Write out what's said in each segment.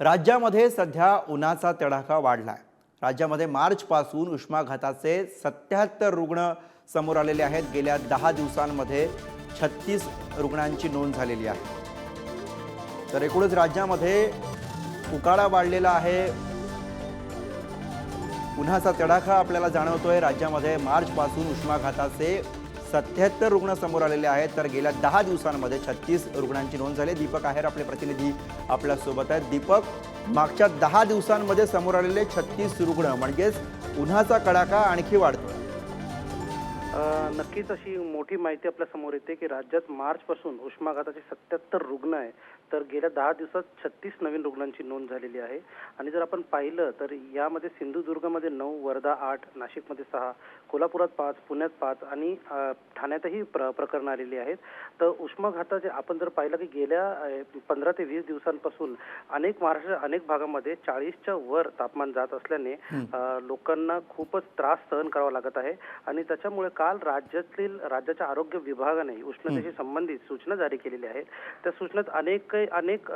राज्यामध्ये सध्या उन्हाचा तडाखा वाढला आहे राज्यामध्ये मार्चपासून उष्माघाताचे सत्याहत्तर रुग्ण समोर आलेले आहेत. गेल्या दहा दिवसांमध्ये छत्तीस रुग्णांची नोंद झालेली आहे. तर एकूणच राज्यामध्ये उकाडा वाढलेला आहे. उन्हाचा तडाखा आपल्याला जाणवतोय. राज्यामध्ये मार्चपासून उष्माघाताचे सत्याहत्तर रुग्ण समोर आलेले आहेत. तर गेल्या दहा दिवसांमध्ये छत्तीस रुग्णांची नोंद झाली. दीपक आहेर आपले प्रतिनिधी आपल्यासोबत आहेत. दीपक मागच्या दहा दिवसांमध्ये समोर आलेले छत्तीस रुग्ण म्हणजेच उन्हाचा कडाका आणखी वाढतोय. नक्कीच अशी मोठी माहिती आपल्यासमोर येते की राज्यात मार्च पासून उष्माघाताचे सत्याहत्तर रुग्ण आहे तर गेल्या दहा दिवसात छत्तीस नवीन रुग्णांची नोंद झालेली आहे. आणि जर आपण पाहिलं तर यामध्ये सिंधुदुर्गमध्ये नऊ वर्धा आठ नाशिकमध्ये सहा कोल्हापुरात पाच पुण्यात पाच आणि ठाण्यातही प्र प्रकरणं आलेली आहेत. तर उष्माघाताचे आपण जर पाहिलं की गेल्या पंधरा ते वीस दिवसांपासून अनेक महाराष्ट्र अनेक भागामध्ये चाळीसच्या वर तापमान जात असल्याने लोकांना खूपच त्रास सहन करावा लागत आहे. आणि त्याच्यामुळे काल राज्यातील राज्याच्या आरोग्य विभागाने उष्णतेशी संबंधित सूचना जारी केलेल्या आहेत. त्या सूचनेत अनेक अनेक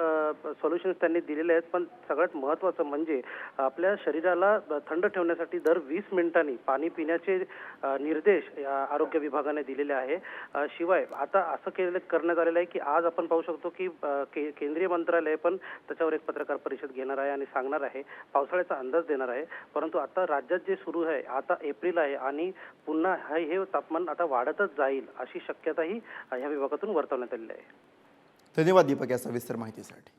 सोल्युशन्स त्यांनी दिलेले आहेत. पण सगळ्यात महत्त्वाचं म्हणजे आपल्या शरीराला थंड ठेवण्यासाठी दर वीस मिनिटांनी पाणी पिण्याचे निर्देश या आरोग्य विभागाने दिलेले आहे. शिवाय आता असं केलेलं करण्यात आलेलं आहे की आज आपण पाहू शकतो के- केंद्रीय मंत्रालय पण त्याच्यावर एक पत्रकार परिषद घेणार आहे आणि सांगणार आहे. पावसाळ्याचा अंदाज देणार आहे. परंतु आता राज्यात जे सुरू आहे आता एप्रिल आहे आणि पुन्हा हे हे तापमान आता वाढतच जाईल अशी शक्यताही अ, ह्या विभागातून वर्तवण्यात आलेली आहे. धन्यवाद दीपक या सविस्तर माहितीसाठी.